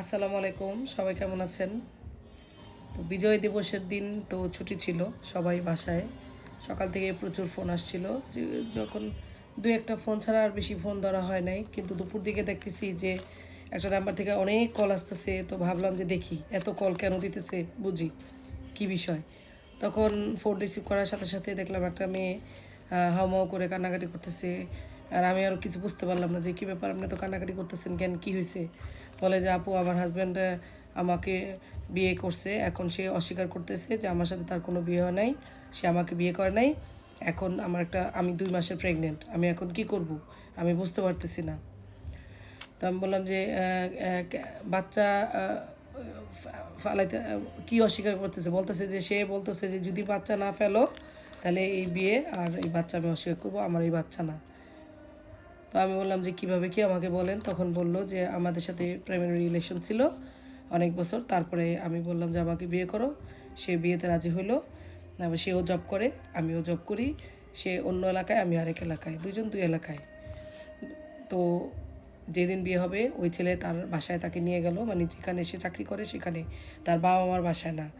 আসসালামু আলাইকুম, সবাই কেমন আছেন? তো বিজয় দিবসের দিন তো ছুটি ছিল সবাই বাসায়। সকাল থেকে প্রচুর ফোন আসছিল। যখন দু একটা ফোন ছাড়া আর বেশি ফোন ধরা হয় নাই। কিন্তু দুপুর দিকে দেখতেছি যে একটা নাম্বার থেকে অনেক কল আসতেছে। তো ভাবলাম যে দেখি, এত কল কেন দিতেছে? বুঝি, কি বিষয়? তখন ফোন রিসিভ করার সাথে সাথে দেখলাম একটা মেয়ে হাওমাও করে কান্নাকাটি করতেছে। আর আমি আরও কিছু বুঝতে পারলাম না যে কী ব্যাপার আপনি তো কান্নাকাটি করতেছেন, কেন, কী হয়েছে বলে যে, আপু, আমার হাজব্যান্ড আমাকে বিয়ে করছে। এখন সে অস্বীকার করতেছে যে আমার সাথে তার কোনো বিয়ে হয় নাই। সে আমাকে বিয়ে করে নাই। এখন আমার একটা, আমি দুই মাসের প্রেগনেন্ট আমি এখন কি করব? আমি বুঝতে পারতেছি না। তো আমি বললাম যে বাচ্চা ফালাইতে কি অস্বীকার করতেছে? বলতেছে যে, সে বলতেছে যে, যদি বাচ্চা না ফেলো, তাহলে এই বিয়ে আর এই বাচ্চা আমি অস্বীকার করব, আমার এই বাচ্চা না। তো আমি বললাম যে, কীভাবে কি আমাকে বলেন? তখন বলল যে, আমাদের সাথে প্রেমের রিলেশন ছিল অনেক বছর। তারপরে আমি বললাম যে, আমাকে বিয়ে করো। সে বিয়েতে রাজি হইল। সেও জব করে, আমিও জব করি। সে অন্য এলাকায়, আমি আরেক এলাকায় দুজন দুই এলাকায়। তো যেদিন বিয়ে হবে, ওই ছেলে তার বাসায় তাকে নিয়ে গেল। মানে যেখানে সে চাকরি করে, সেখানে তার বাবা মার বাসায় না।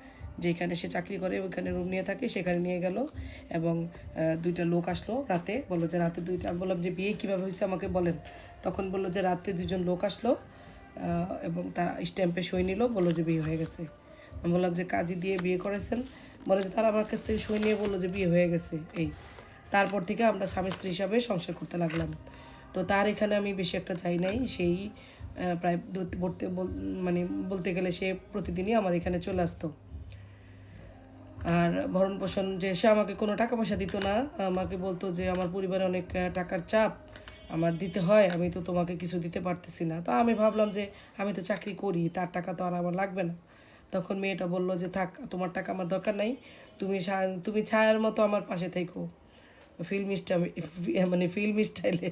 যেখানে সে চাকরি করে, ওইখানে রুম নিয়ে থাকে, সেখানে নিয়ে গেল এবং দুইটা লোক আসলো রাতে। বলল যে রাতে দুইটা, আমি বললাম যে বিয়ে কীভাবে হয়েছে আমাকে বলেন। তখন বলল যে রাতে দুজন লোক আসলো এবং তারা স্ট্যাম্পে সই নিল, বলল যে বিয়ে হয়ে গেছে। আমি বললাম যে কাজী দিয়ে বিয়ে করেছেন? বলে যে তারা আমার কাছ থেকে সই নিয়ে বলল যে বিয়ে হয়ে গেছে, এই। তারপর থেকে আমরা স্বামী স্ত্রী হিসাবে সংসার করতে লাগলাম। তো তার এখানে আমি বেশি একটা চাই নাই, সেই প্রায় মানে বলতে গেলে সে প্রতিদিনই আমার এখানে চলে আসতো। আর ভরণ পোষণ যে সে আমাকে কোনো টাকা পয়সা দিত না, আমাকে বলতো যে আমার পরিবারে অনেক টাকার চাপ, আমার দিতে হয়, আমি তো তোমাকে কিছু দিতে পারতেছি না। তো আমি ভাবলাম যে আমি তো চাকরি করি, তার টাকা তো আর আমার লাগবে না। তখন মেয়েটা বলল যে, থাক, তোমার টাকা আমার দরকার নাই, তুমি তুমি ছায়ার মতো আমার পাশে থেকো। ফিল্ম স্টাইল মানে ফিল্ম স্টাইলে,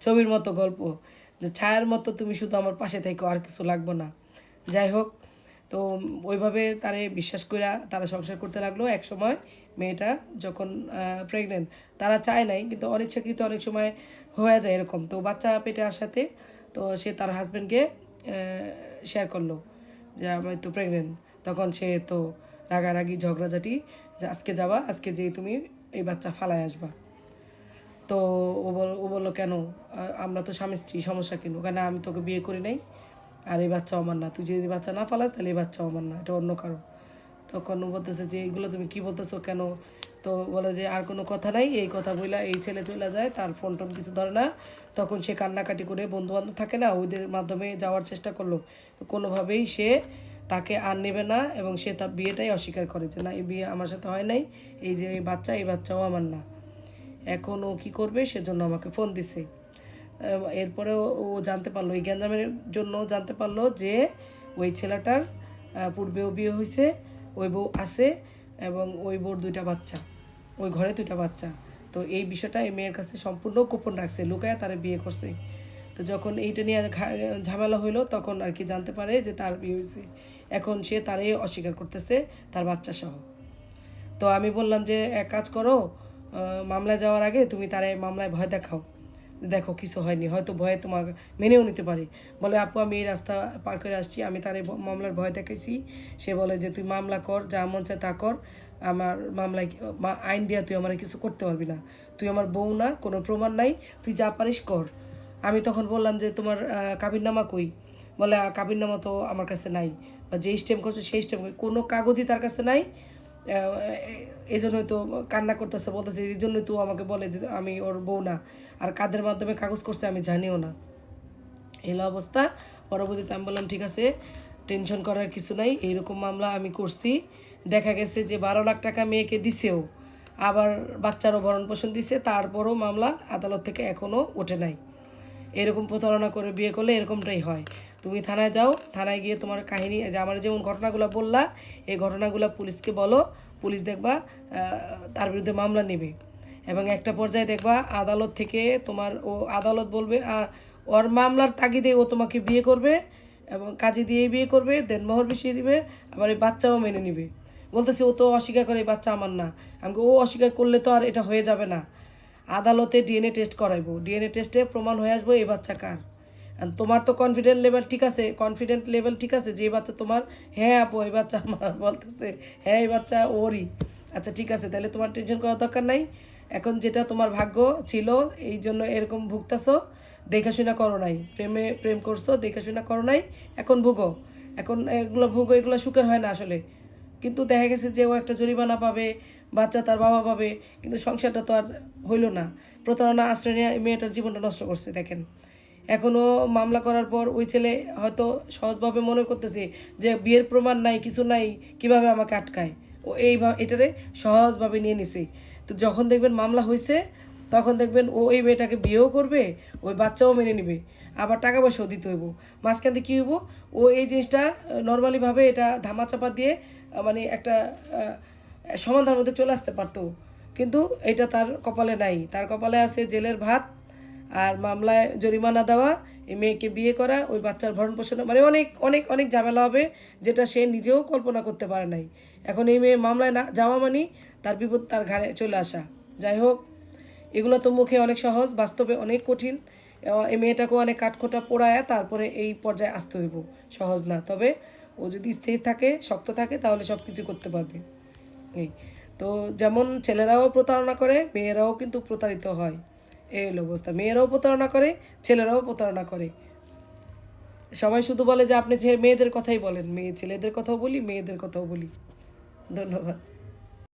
ছবির মতো গল্প, যে ছায়ার মতো তুমি শুধু আমার পাশে থেকো, আর কিছু লাগবে না। যাই হোক তো ওইভাবে তারে বিশ্বাস করে তারা সংসার করতে লাগল। এক সময় মেয়েটা যখন প্রেগনেন্ট তারা চায় নাই, কিন্তু অনিচ্ছাকৃত অনেক সময় হয়ে যায় এরকম। তো বাচ্চা পেটে আসাতে তো সে তার হাজব্যান্ডকে শেয়ার করল যে, আমি তো প্রেগনেন্ট তখন সে তো রাগারাগি, ঝগড়াঝাটি, যে, আজকে যাবা, আজকে যেয়ে তুমি এই বাচ্চা ফালায় আসবা। তো ও বল, ও বলল, কেন? আমরা তো স্বামী স্ত্রী, সমস্যা কেন? কেন আমি তোকে বিয়ে করি নাই? আর এই বাচ্চাও আমার না। তুই যদি বাচ্চা না ফালাস তাহলে এই বাচ্চাও আমার না। এটা অন্য কারও তখন বলতেছে যে, এইগুলো তুমি কি বলতেছো কেন? তো বলে যে, আর কোনো কথা নাই। এই কথা বইলা, এই ছেলে চলে যায়, তার ফোন টোন কিছু ধরে না। তখন সে কান্নাকাটি করে বন্ধু বান্ধব থাকে না, ওদের মাধ্যমে যাওয়ার চেষ্টা করল। তো কোনোভাবেই সে তাকে আর নেবে না এবং সে তার বিয়েটাই অস্বীকার করে যে, না, এই বিয়ে আমার সাথে হয় নাই। এই যে, এই বাচ্চা, এই বাচ্চাও আমার না। এখন ও কী করবে? সেজন্য আমাকে ফোন দিছে। এরপরে ও- জানতে পারল, এই গ্যাঞ্জামের জন্য জানতে পারল যে ওই ছেলেটার পূর্বেও বিয়ে হয়েছে ওই বউ আছে এবং ওই বউর দুইটা বাচ্চা, ওই ঘরে দুইটা বাচ্চা। তো এই বিষয়টা এই মেয়ের কাছে সম্পূর্ণ গোপন রাখছে, লুকায় তারা বিয়ে করছে। তো যখন এইটা নিয়ে ঝামেলা হইল, তখন আর কি জানতে পারে যে তার বিয়ে হয়েছে এখন সে তারই অস্বীকার করতেছে, তার বাচ্চা সহ। তো আমি বললাম যে, এক কাজ করো মামলায় যাওয়ার আগে তুমি তারে মামলায় ভয় দেখাও। দেখো কিছু হয়নি হয়তো ভয়ে তোমার মেনেও নিতে পারে। বলে আপু আমি এই রাস্তা পার করে আসছি আমি তারে মামলার ভয় দেখেছি সে বলে যে তুই মামলা কর যা মন চায় তা কর। আমার মামলায় আইন দিয়া তুই আমার কিছু করতে পারবি না। তুই আমার বউ না কোনো প্রমাণ নাই তুই যা পারিস কর। আমি তখন বললাম যে তোমার কাবিরনামা কই? বলে "আহ, কাবিরনামা তো আমার কাছে নাই বা যে স্টেম করছ সেই স্টেম কোনো কাগজই তার কাছে নাই এই জন্যই তো কান্না করতেছে, বলতেছে এই জন্যই তো আমাকে বলে যে আমি ওর বউ না। আর কাদের মাধ্যমে কাগজ করছে আমি জানিও না। এলো অবস্থা। পরবর্তীতে আমি বললাম, ঠিক আছে, টেনশন করার কিছু নাই, এইরকম মামলা আমি করছি। দেখা গেছে যে বারো লাখ টাকা মেয়েকে দিছেও, আবার বাচ্চারও ভরণ পোষণ দিছে, তারপরও মামলা আদালত থেকে এখনও ওঠে নাই। এরকম প্রতারণা করে বিয়ে করলে এরকমটাই হয়। তুমি থানায় যাও, থানায় গিয়ে তোমার কাহিনী যে আমার যেমন ঘটনাগুলো বললা, এই ঘটনাগুলো পুলিশকে বলো, পুলিশ দেখবা তার বিরুদ্ধে মামলা নেবে। এবং একটা পর্যায়ে দেখবা, আদালত থেকে তোমার ও আদালত বলবে ওর মামলার তাগিদে ও তোমাকে বিয়ে করবে এবং কাজে দিয়েই বিয়ে করবে, দেন মোহর বিষিয়ে দিবে, আবার এই বাচ্চাও মেনে নিবে। বলতেছে, ও তো অস্বীকার করে, এই বাচ্চা আমার না। আমাকে ও অস্বীকার করলে তো আর এটা হয়ে যাবে না। আদালতে ডিএনএ টেস্ট করাইবো। ডিএনএ টেস্টে প্রমাণ হয়ে আসব, এই বাচ্চা কার? তোমার তো কনফিডেন্ট লেভেল ঠিক আছে কনফিডেন্ট লেভেল ঠিক আছে, যে বাচ্চা তোমার হ্যাঁ আপু, এই বাচ্চা আমার, বলতেছে হ্যাঁ এই বাচ্চা ওরই। আচ্ছা ঠিক আছে, তাহলে তোমার টেনশন করার দরকার নাই। এখন যেটা তোমার ভাগ্য ছিল, এই জন্য এরকম ভুগতাছো, দেখাশোনা করো নাই। প্রেমে প্রেম করছ, দেখাশোনা করো নাই, এখন ভুগো। এখন এগুলো ভুগো, এগুলো সুখের হয় না আসলে। কিন্তু দেখা গেছে যে ও একটা জরিমানা পাবে, বাচ্চা তার বাবা পাবে, কিন্তু সংসারটা তো আর হইল না। প্রতারণা আশ্রয় নিয়ে মেয়েটার জীবনটা নষ্ট করছে, দেখেন। এখনও মামলা করার পর ওই ছেলে হয়তো সহজভাবে মনে করতেছে যে বিয়ের প্রমাণ নাই, কিছু নাই, কীভাবে আমাকে আটকায়? ও এইভাবে এটারে সহজভাবে নিয়ে নিছে। তো যখন দেখবেন মামলা হয়েছে তখন দেখবেন ও এই মেয়েটাকে বিয়েও করবে, ওই বাচ্চাও মেনে নেবে, আবার টাকা পয়সাও দিতে হইব। মাঝখান দিয়ে কী হইব? ও এই জিনিসটা নর্মালিভাবে এটা ধামাচাপা দিয়ে মানে একটা সমাধানের মধ্যে চলে আসতে পারতো। কিন্তু এটা তার কপালে নাই। তার কপালে আছে জেলের ভাত আর মামলায় জরিমানা দেওয়া, এই মেয়েকে বিয়ে করা, ওই বাচ্চার ভরণ পোষণ মানে অনেক অনেক অনেক ঝামেলা হবে যেটা সে নিজেও কল্পনা করতে পারে নাই। এখন এই মেয়ে মামলায় না যাওয়া মানি তার বিপদ তার ঘাড়ে চলে আসা। যাই হোক, এগুলো তো মুখে অনেক সহজ, বাস্তবে অনেক কঠিন। এই মেয়েটাকেও অনেক কাঠখোটা পোড়ায় তারপরে এই পর্যায়ে আসতে হইব। সহজ না, তবে ও যদি স্থির থাকে, শক্ত থাকে, তাহলে সব কিছু করতে পারবে। এই, তো যেমন ছেলেরাও প্রতারণা করে, মেয়েরাও কিন্তু প্রতারিত হয়। এই অবস্থা। মেয়েরাও প্রতারণা করে, ছেলেরাও প্রতারণা করে। সবাই শুধু বলে যে আপনি যে মেয়েদের কথাই বলেন, মেয়ে ছেলেদের কথাও বলি, মেয়েদের কথাও বলি। ধন্যবাদ।